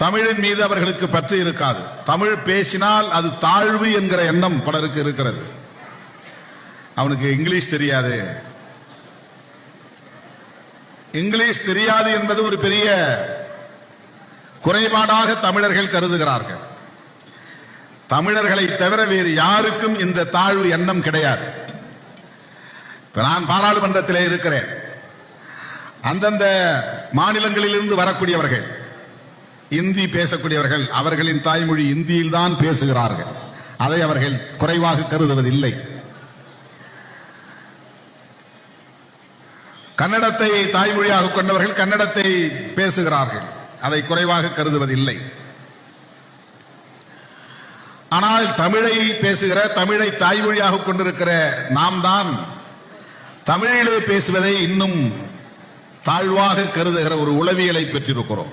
தமிழின் மீது அவர்களுக்கு பற்று இருக்காது. தமிழ் பேசினால் அது தாழ்வு என்கிற எண்ணம் பலருக்கு இருக்கிறது. அவனுக்கு இங்கிலீஷ் தெரியாது. இங்கிலீஷ் தெரியாது என்பது ஒரு பெரிய குறைபாடாக தமிழர்கள் கருதுகிறார்கள். தமிழர்களை தவிர வேறு யாருக்கும் இந்த தாழ்வு எண்ணம் கிடையாது. நான் பாராளுமன்றத்திலே இருக்கிறேன். அந்தந்த மாநிலங்களிலிருந்து வரக்கூடியவர்கள் இந்தி பேசக்கூடியவர்கள் அவர்களின் தாய்மொழி இந்தியில் தான் பேசுகிறார்கள். அதை அவர்கள் குறைவாக கருதுவதில்லை. கன்னடத்தை தாய்மொழியாக கொண்டவர்கள் கன்னடத்தை பேசுகிறார்கள். அதை குறைவாக கருதுவதில்லை. ஆனால் தமிழை பேசுகிற தமிழை தாய்மொழியாக கொண்டிருக்கிற நாம் தான் தமிழிலே பேசுவதை இன்னும் தாழ்வாக கருதுகிற ஒரு உளவியலை பெற்றிருக்கிறோம்.